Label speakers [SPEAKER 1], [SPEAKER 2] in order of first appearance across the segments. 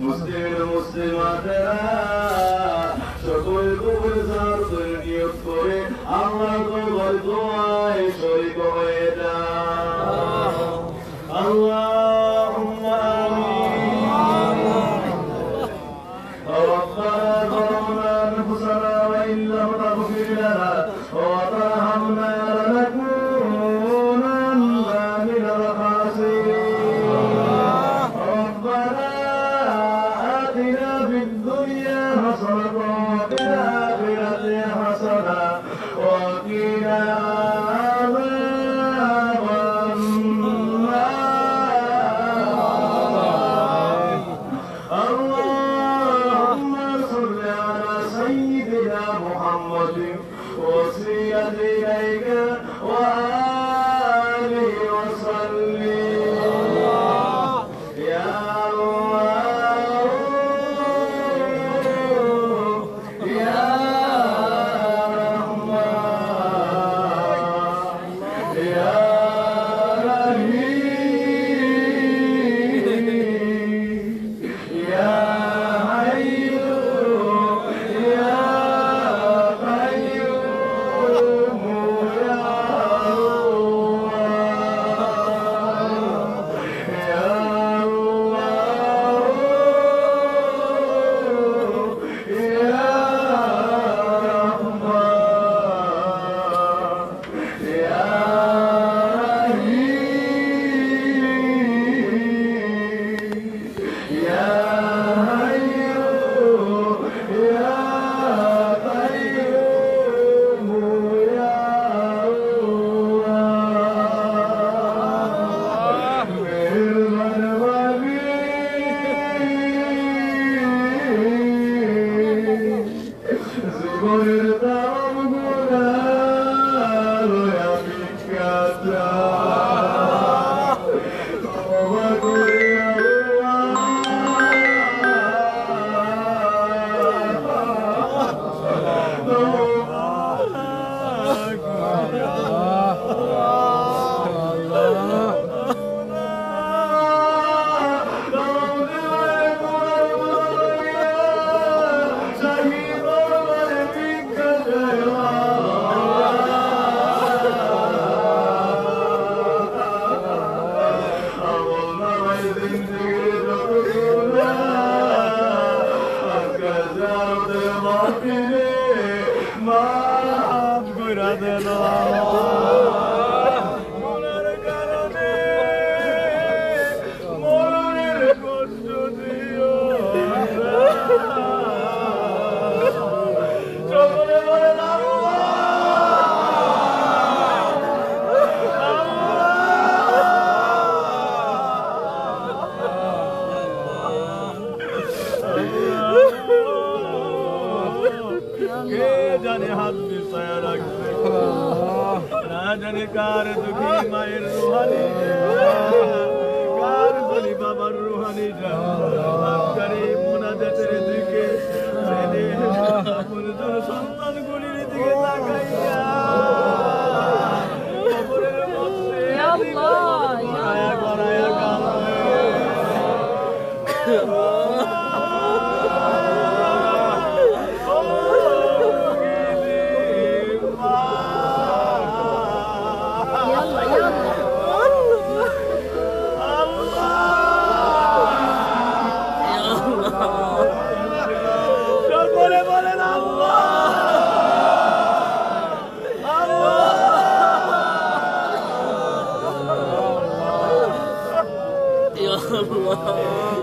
[SPEAKER 1] মুসলিম মুসলিমাতেরা সকল কবুল সার নিয়োগ করে আল্লাহ কবর দোয়ায় শরীক হয়ে যা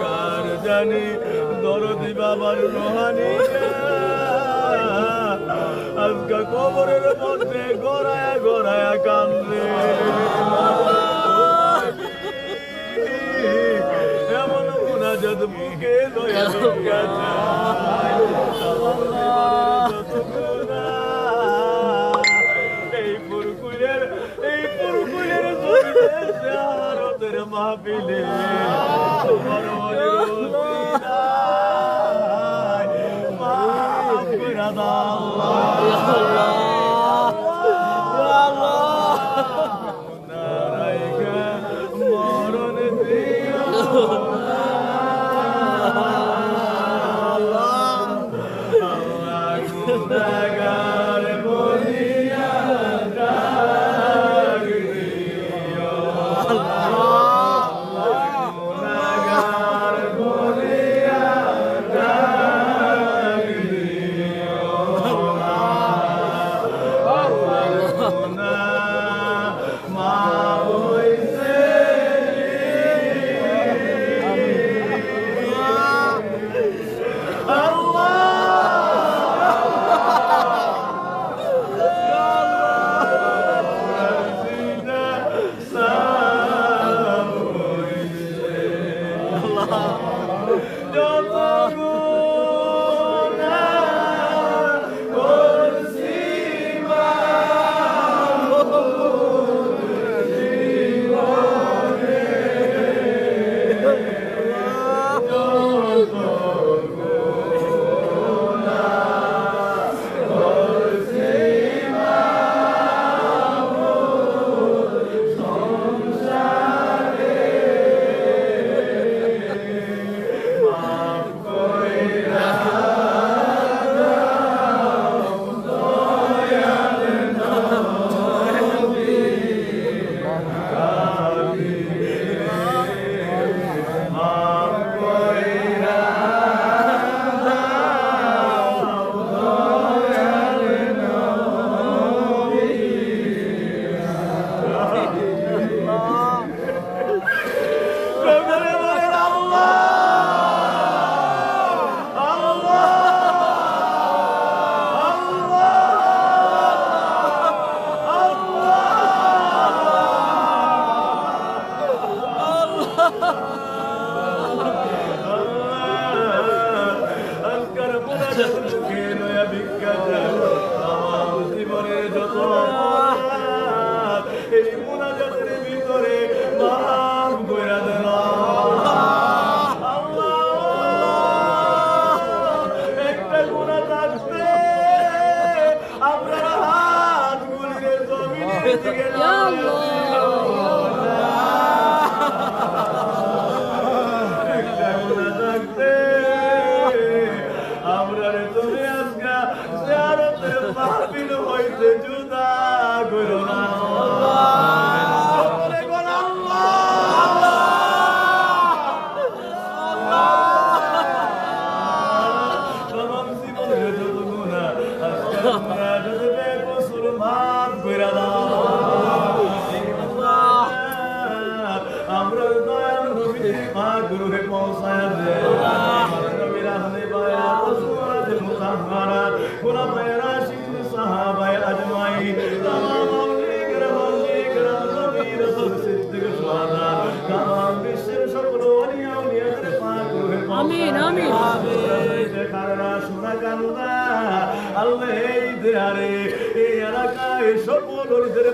[SPEAKER 1] কার জানি দরদি বাবার রোহানি? আজকা কবরের মধ্যে গড়ায়া গড়ায়া কান্দে। এমন মোনাজাত মুখে দয়া গেছে ਕਰਮਾ ਬਿਲੇ ਰੋਜ਼ ਰੋਜ਼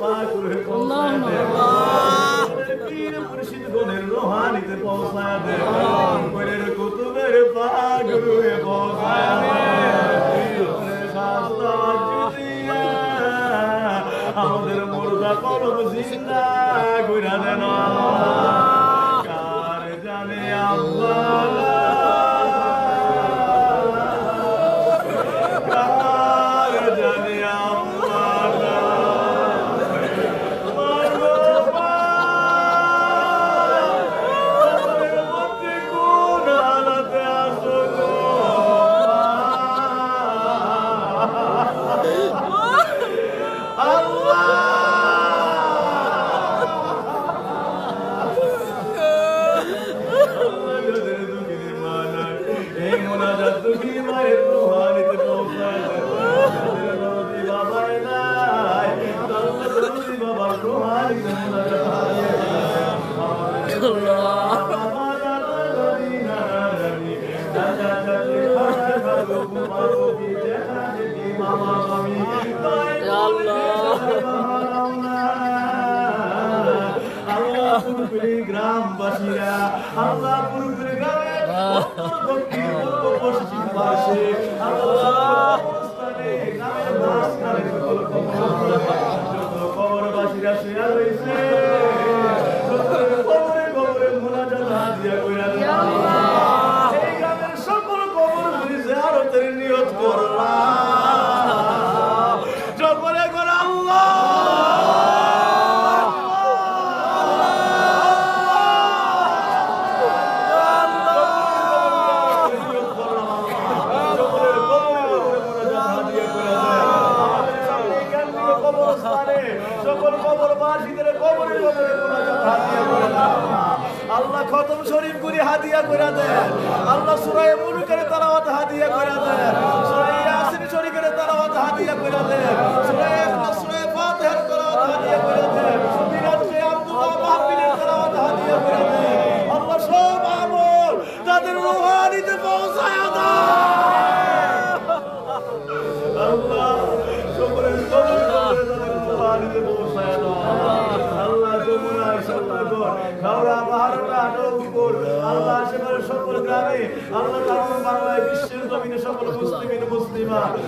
[SPEAKER 1] পাক রুহে পৌঁছায় দে পীর মুর্শিদ গনের রোহানিতে পৌঁছায় দে পীরের কুতুবের পাক আমাদের মুর্দা কলম জিন্দা। পুরুপুরি গ্রামবাসীরা, আল্লাহ পুরুপুরি গ্রামের দক্ষিণ পশ্চিম পাশে আল্লাহ গ্রামের মাঝখানে যত কবরবাসীরা শুয়ে রয়েছে।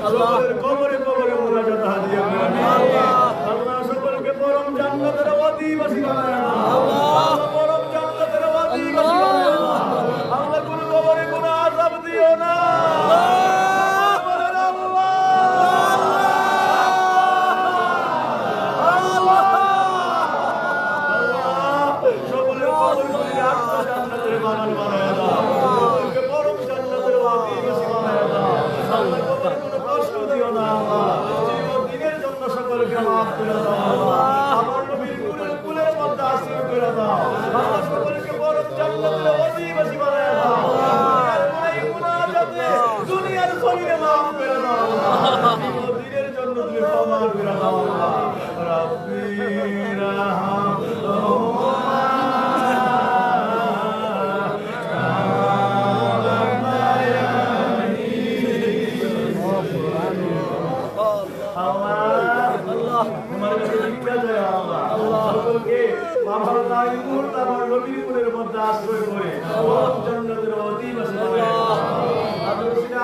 [SPEAKER 1] সকলের কবরে কবরে মোনাজাত করে আল্লাহ। আল্লাহ সকলকে পরম জান্নাতের অধিবাসী বানায়। করে দাও। আমার নাই মুহূর্তে আমার নবীপুরের মধ্যে আশ্রয় করে। পরম জান্নাতের অধিবাসী বানায় দাও।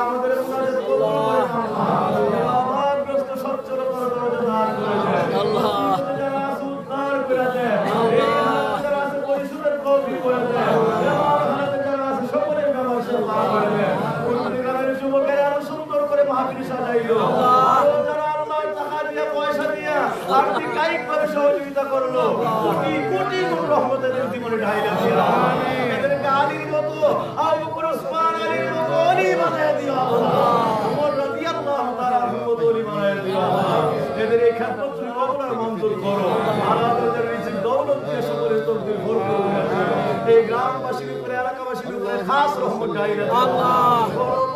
[SPEAKER 1] আমাদের মুনাজাত কবুল করে আল্লাহ সচ্ছল করে দরজা দান করেছেন
[SPEAKER 2] আল্লাহ।
[SPEAKER 1] যারা আছে করে দেন যারা আছে পরিশুদ্ধের করে করে আরও সুন্দর করে মাহফিল সাজাইলো। যারা আল্লাহ টাকা পয়সা দিয়ে আর্থিক সহযোগিতা করল। কোটি কোটি গুণ রহমতের জীবনে ঢাইলা দিও এদেরকে আলীর মতো আবু বকর ওসমান আলীর মতো অলি বানায় দিও ওমর রাদিয়াল্লাহু তাআলা মতো অলি বানায় দিও এদের এই খেদমত তুমি কবুল আর মঞ্জুর করো। আল্লাহ তাদের রিজিক দৌলত দিয়ে সকলের তকদির ভরপুর করে দিও এই গ্রামবাসীর উপরে এলাকাবাসীর উপরে খাস রহমত ঢাইলা আল্লাহ।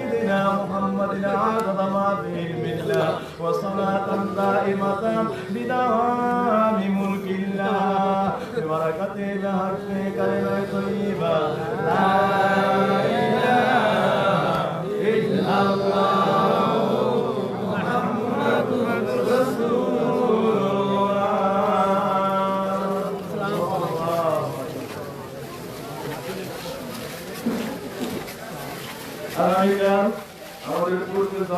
[SPEAKER 1] محمد عدد ما به الملة وصلاة دائمة بدوام ملك الله. ببركة بحق كلمة طيبة لا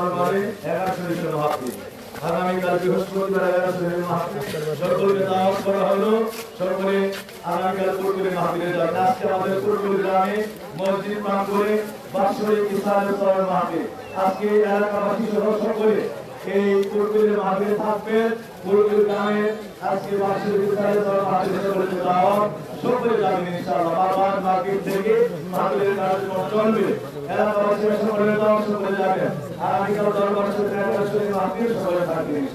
[SPEAKER 1] দরবারে এগারো শরীফের মাহফিল আগামীকাল বৃহস্পতিবার এগারো শরীফের মাহফিল সকলকে দাওয়াত করা হলো। সকলে আগামীকাল পূর্বের মাহফিলে যাবেন আজকে আমাদের পূর্বের গ্রামে মসজিদ প্রাঙ্গণে বাৎসরিক ইসলামের তরফ মাহফিল। আজকে এলাকাবাসী সহ সকলে এই পূর্বের মাহফিলে থাকবেন পূর্বের গ্রামে আজকে বাৎসরিক ইসলামের তরফ মাহফিলে সকলকে দাওয়াত। সকলে যাবেন ইনশাআল্লাহ। বারবার মার্কেট থেকে মাহফিলের কার্যক্রম চলবে। এলাকাবাসীরা সকলে দাওয়াত সকলে যাবেন। আর আগামীকাল দরবার সূত্রে একটা মাহফিল সকলে থাকবেন